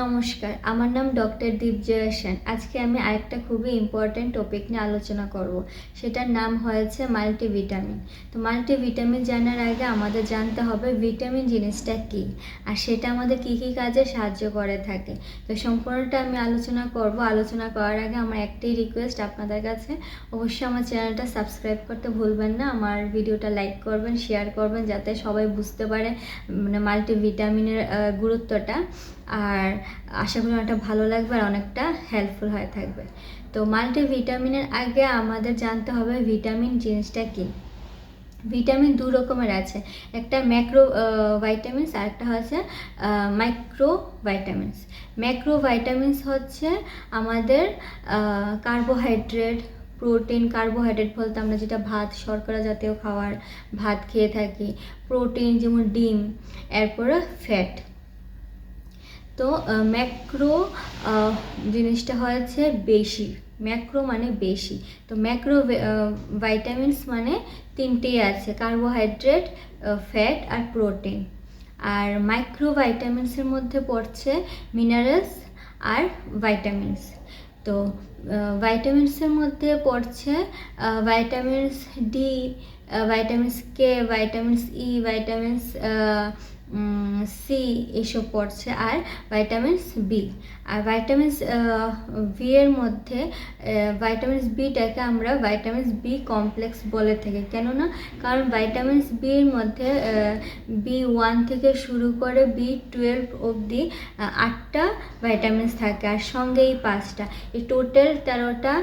নমস্কার, আমার নাম ডক্টর দীপজয়া সেন। আজকে আমি আরেকটা খুবই ইম্পর্ট্যান্ট টপিক নিয়ে আলোচনা করব। সেটার নাম হয়েছে মাল্টিভিটামিন তো মাল্টিভিটামিন জানার আগে আমাদের জানতে হবে ভিটামিন জিনিসটা কী, আর সেটা আমাদের কী কী কাজে সাহায্য করে থাকে। তো সম্পূর্ণটা আমি আলোচনা করব। আলোচনা করার আগে আমার একটাই রিকোয়েস্ট আপনাদের কাছে। অবশ্যই আমার চ্যানেলটা সাবস্ক্রাইব করতে ভুলবেন না, আমার ভিডিওটা লাইক করবেন শেয়ার করবেন, যাতে সবাই বুঝতে পারে মানে মাল্টিভিটামিনের গুরুত্বটা। আর আশা করি অনেকটা ভালো লাগবে আর অনেকটা হেল্পফুল হয়ে থাকবে। তো মাল্টিভিটামিনের আগে আমাদের জানতে হবে ভিটামিন জিনিসটা কী? ভিটামিন দু রকমের আছে। একটা ম্যাক্রো ভাইটামিনস আর একটা হচ্ছে মাইক্রো ভাইটামিনস ম্যাক্রো ভাইটামিনস হচ্ছে আমাদের কার্বোহাইড্রেট প্রোটিন কার্বোহাইড্রেট বলতে আমরা যেটা ভাত, শর্করা জাতীয় খাবার, ভাত খেয়ে থাকি প্রোটিন যেমন ডিম, এরপরে ফ্যাট তো ম্যাক্রো জিনিসটা হয়েছে বেশি। ম্যাক্রো মানে বেশি। তো ম্যাক্রো ভাইটামিনস মানে তিনটেই আছে। কার্বোহাইড্রেট ফ্যাট আর প্রোটিন আর মাইক্রো ভাইটামিনসের মধ্যে পড়ছে মিনারেলস আর ভাইটামিনস তো ভাইটামিনসের মধ্যে পড়ছে vitamins D vitamins K vitamins E vitamins C এসব পড়ছে আর ভাইটামিনস বি আর ভাইটামিনস ভি এর মধ্যে ভাইটামিনস বিটাকে আমরা ভাইটামিনস বি কমপ্লেক্স বলে থাকি। কেননা, কারণ ভাইটামিনস বি এর মধ্যে বি ওয়ান থেকে শুরু করে বি টুয়েলভ অবধি আটটা ভাইটামিনস থাকে আর সঙ্গে এই পাঁচটা। এই টোটাল তেরোটা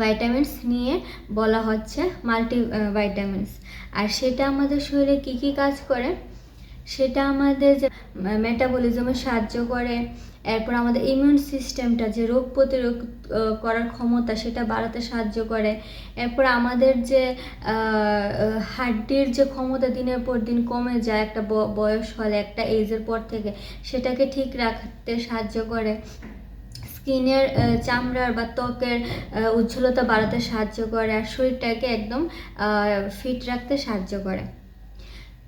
ভাইটামিনস নিয়ে বলা হচ্ছে মাল্টি ভাইটামিনস আর সেটা আমাদের শরীরে কী কী কাজ করে? সেটা আমাদের যে মেটাবলিজমে সাহায্য করে। এরপর আমাদের ইমিউন সিস্টেমটা যে রোগ প্রতিরোধ করার ক্ষমতা, সেটা বাড়াতে সাহায্য করে। এরপর আমাদের যে হাড্ডির যে ক্ষমতা দিনের পর দিন কমে যায়, একটা বয়স হলে, একটা এজের পর থেকে, সেটাকে ঠিক রাখতে সাহায্য করে। স্কিনের চামড়ার বা ত্বকের উজ্জ্বলতা বাড়াতে সাহায্য করে আর শরীরটাকে একদম ফিট রাখতে সাহায্য করে।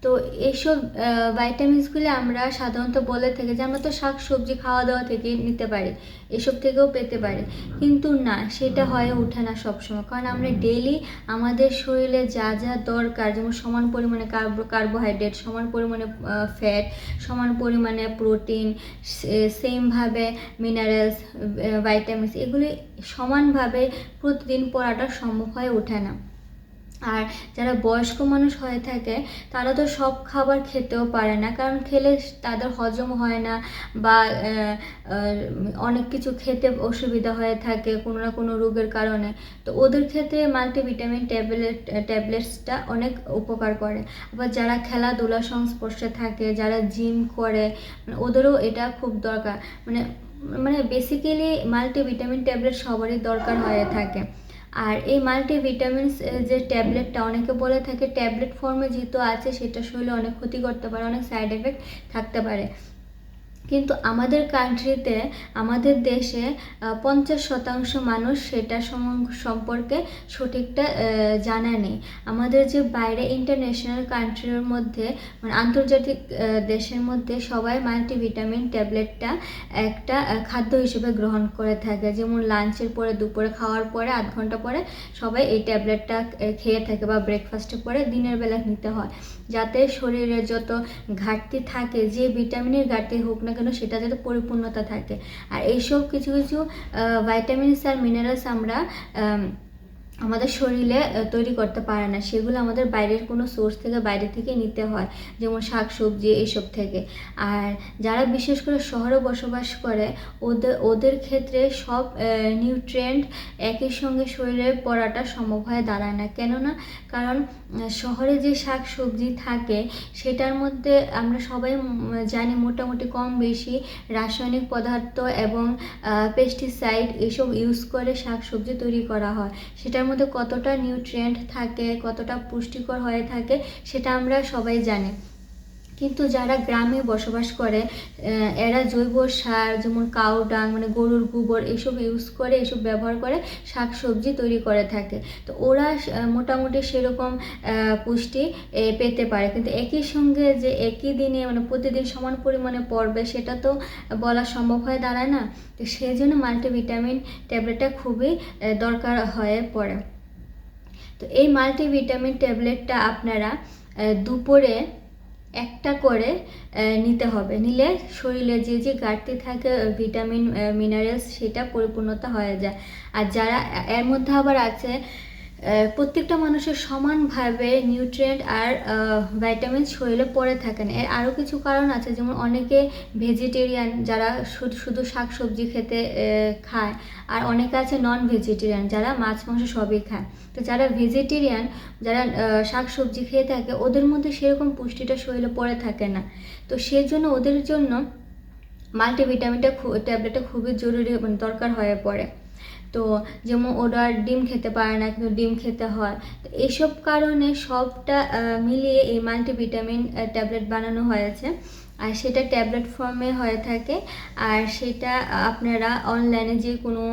তো এইসব ভাইটামিনসগুলি আমরা সাধারণত বলে থাকি যে আমরা তো শাক সবজি খাওয়া দাওয়া থেকে নিতে পারি, এসব থেকেও পেতে পারি। কিন্তু না, সেটা হয়ে ওঠে না সবসময়। কারণ আমরা ডেলি আমাদের শরীরে যা যা দরকার, যেমন সমান পরিমাণে কার্বো কার্বোহাইড্রেট সমান পরিমাণে ফ্যাট সমান পরিমাণে প্রোটিন সেমভাবে মিনারেলস ভাইটামিনস এগুলি সমানভাবে প্রতিদিন পড়াটা সম্ভব হয়ে ওঠে না। আর যারা বয়স্ক মানুষ হয়ে থাকে, তারা তো সব খাবার খেতেও পারে না। কারণ খেলে তাদের হজম হয় না বা অনেক কিছু খেতে অসুবিধা হয়ে থাকে কোনো না কোনো রোগের কারণে। তো ওদের ক্ষেত্রে মাল্টিভিটামিন ট্যাবলেট ট্যাবলেটসটা অনেক উপকার করে। আবার যারা খেলাধুলার সংস্পর্শে থাকে, যারা জিম করে মানে ওদেরও এটা খুব দরকার। মানে মানে বেসিক্যালি মাল্টিভিটামিন ট্যাবলেট সবারই দরকার হয়ে থাকে। আর এই মাল্টিভিটামিনস যে ট্যাবলেটটা অনেকে বলে থাকে ট্যাবলেট ফর্মে যেহেতু আছে, সেটা শরীরে অনেক ক্ষতি করতে পারে, অনেক সাইড এফেক্ট থাকতে পারে। কিন্তু আমাদের কান্ট্রিতে আমাদের দেশে পঞ্চাশ শতাংশ মানুষ সেটা সম- সম্পর্কে সঠিকটা জানা নেই। আমাদের যে বাইরে ইন্টারন্যাশনাল কান্ট্রির মধ্যে মানে আন্তর্জাতিক দেশের মধ্যে সবাই মাল্টিভিটামিন ট্যাবলেটটা একটা খাদ্য হিসেবে গ্রহণ করে থাকে। যেমন লাঞ্চের পরে, দুপুরে খাওয়ার পরে, আধ ঘণ্টা পরে সবাই এই ট্যাবলেটটা খেয়ে থাকে বা ব্রেকফাস্টের পরে দিনের বেলা নিতে হয়। যাতে শরীরে যত ঘাটতি থাকে, যে ভিটামিনের ঘাটতি হোক না কেন সেটা যাতে পরিপূর্ণতা থাকে। আর এইসব কিছু কিছু ভাইটামিনস আর মিনারেলস আমরা আম, আমাদের শরীরে তৈরি করতে পারে না। সেগুলো আমাদের বাইরের কোনো সোর্স থেকে বাইরে থেকে নিতে হয়, যেমন শাক সবজি এইসব থেকে। আর যারা বিশেষ করে শহরে বসবাস করে ওদের ওদের ক্ষেত্রে সব নিউট্রিয়েন্ট একই সঙ্গে শরীরে পড়াটা সম্ভব হয়ে দাঁড়ায় না। কেননা, কারণ শহরে যে শাক সবজি থাকে, সেটার মধ্যে আমরা সবাই জানি মোটামুটি কম বেশি রাসায়নিক পদার্থ এবং পেস্টিসাইড এসব ইউজ করে শাক সবজি তৈরি করা হয়। সেটার মধ্যে কতটা নিউট্রিয়েন্ট থাকে কতটা পুষ্টিকর হয়ে থাকে সেটা আমরা সবাই জানি। কিন্তু যারা গ্রামে বসবাস করে এরা জৈব সার, যেমন কাউ ডাং মানে গরুর গোবর, এসব ইউজ করে, এসব ব্যবহার করে শাক সবজি তৈরি করে থাকে। তো ওরা মোটামুটি সেরকম পুষ্টি পেতে পারে। কিন্তু একই সঙ্গে যে একই দিনে মানে প্রতিদিন সমান পরিমাণে পড়বে, সেটা তো বলা সম্ভব হয়ে দাঁড়ায় না। তো সেই জন্য মাল্টিভিটামিন ট্যাবলেটটা খুবই দরকার হয়ে পড়ে। তো এই মাল্টিভিটামিন ট্যাবলেটটা আপনারা দুপুরে একটা করে নিতে হবে। নিলে শরীরে যে যে ঘাটতি থাকে ভিটামিন মিনারেলস সেটা পরিপূর্ণতা হয়ে যায়। আর যারা এর মধ্যে আবার আছে প্রত্যেকটা মানুষের সমানভাবে নিউট্রিয়েন্ট আর ভাইটামিন শরীরে পড়ে থাকে না এর আরও কিছু কারণ আছে, যেমন অনেকে ভেজিটেরিয়ান যারা শুধু শাক সবজি খেতে খায়, আর অনেকে আছে নন ভেজিটেরিয়ান যারা মাছ, মাংস সবই খায়। তো যারা ভেজিটেরিয়ান যারা শাক সবজি খেয়ে থাকে, ওদের মধ্যে সেরকম পুষ্টিটা শরীরে পড়ে থাকে না। তো সেই জন্য ওদের জন্য মাল্টিভিটামিনটা ট্যাবলেটটা খুবই জরুরি দরকার হয়ে পড়ে। তো যেমন ওরা ডিম খেতে পারে না, কিন্তু ডিম খেতে হয়। তো এইসব কারণে সবটা মিলিয়ে এই মাল্টিভিটামিন ট্যাবলেট বানানো হয়েছে। আর সেটা ট্যাবলেট ফর্মে হয়ে থাকে। আর সেটা আপনারা অনলাইনে যে কোনো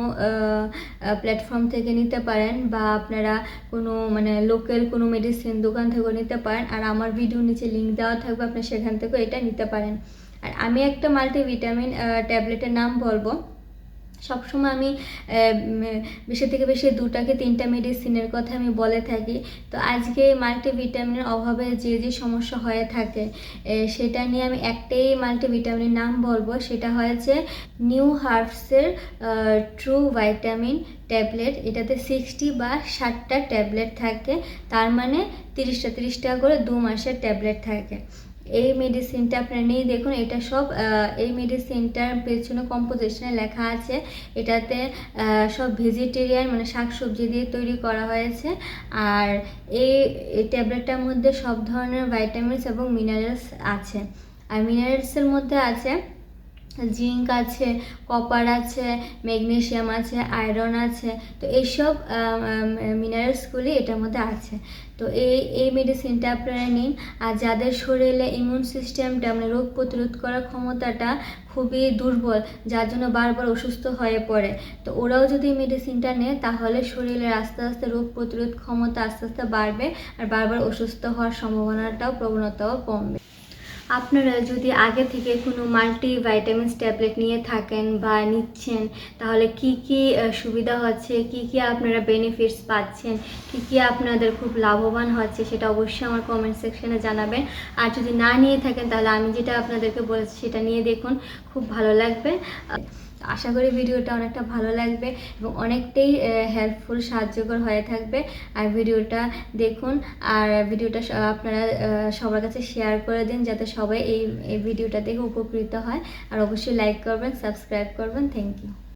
প্ল্যাটফর্ম থেকে নিতে পারেন বা আপনারা কোনো মানে লোকাল কোনো মেডিসিন দোকান থেকেও নিতে পারেন। আর আমার ভিডিও নিচে লিঙ্ক দেওয়া থাকবে, আপনি সেখান থেকেও এটা নিতে পারেন। আর আমি একটা মাল্টিভিটামিন ট্যাবলেটের নাম বলব। সবসময় আমি বেশি থেকে বেশি দুটাকে তিনটা মেডিসিনের কথা আমি বলে থাকি। তো আজকে মাল্টিভিটামিনের অভাবে যে যে সমস্যা হয়ে থাকে সেটা নিয়ে আমি একটাই মাল্টিভিটামিনের নাম বলব। সেটা হয়েছে নিউ হার্বসের ট্রু ভাইটামিন ট্যাবলেট এটাতে সিক্সটি বা ষাটটা ট্যাবলেট থাকে। তার মানে তিরিশটা তিরিশ টাকা করে দু মাসের ট্যাবলেট থাকে। এই মেডিসিনটা আপনারা নিয়ে দেখুন, এটা সব এই মেডিসিনটার পেছনে কম্পোজিশনে লেখা আছে। এটাতে সব ভেজিটেরিয়ান মানে শাকসবজি দিয়ে তৈরি করা হয়েছে। আর এই ট্যাবলেটটার মধ্যে সব ধরনের ভাইটামিনস এবং মিনারেলস আছে। আর মিনারেলসের মধ্যে আছে জিঙ্ক আছে, কপার আছে, ম্যাগনেশিয়াম আছে, আয়রন আছে, তো এইসব মিনারেলসগুলি এটার মধ্যে আছে। তো এই এই মেডিসিনটা আপনারা নিন। আর যাদের শরীরে ইমিউন সিস্টেমটা মানে রোগ প্রতিরোধ করার ক্ষমতাটা খুবই দুর্বল, যার জন্য বারবার অসুস্থ হয়ে পড়ে, তো ওরাও যদি এই মেডিসিনটা নেয়, তাহলে শরীরের আস্তে আস্তে রোগ প্রতিরোধ ক্ষমতা আস্তে আস্তে বাড়বে আর বারবার অসুস্থ হওয়ার সম্ভাবনাটাও প্রবণতাও কমবে। আপনারা যদি আগে থেকে কোনো মাল্টি ভাইটামিন ট্যাবলেট নিয়ে থাকেন বা নিচ্ছেন, তাহলে কি কি সুবিধা হচ্ছে? কি কি আপনারা বেনিফিটস পাচ্ছেন? কি কি আপনাদের খুব লাভবান হচ্ছে? সেটা অবশ্যই আমার কমেন্ট সেকশনে জানাবেন। আর যদি না নিয়ে থাকেন, তাহলে আমি যেটা আপনাদেরকে বলেছি, সেটা নিয়ে দেখুন। খুব ভালো লাগবে। আশা করি ভিডিওটা অনেকটা ভালো লাগবে এবং অনেকটাই হেল্পফুল সাহায্যকর হয়ে থাকবে। আর ভিডিওটা দেখুন, আর ভিডিওটা আপনারা সবার কাছে শেয়ার করে দিন যাতে সবাই এই ভিডিওটা দেখে উপকৃত হয়। আর অবশ্যই লাইক করবেন সাবস্ক্রাইব করবেন। Thank you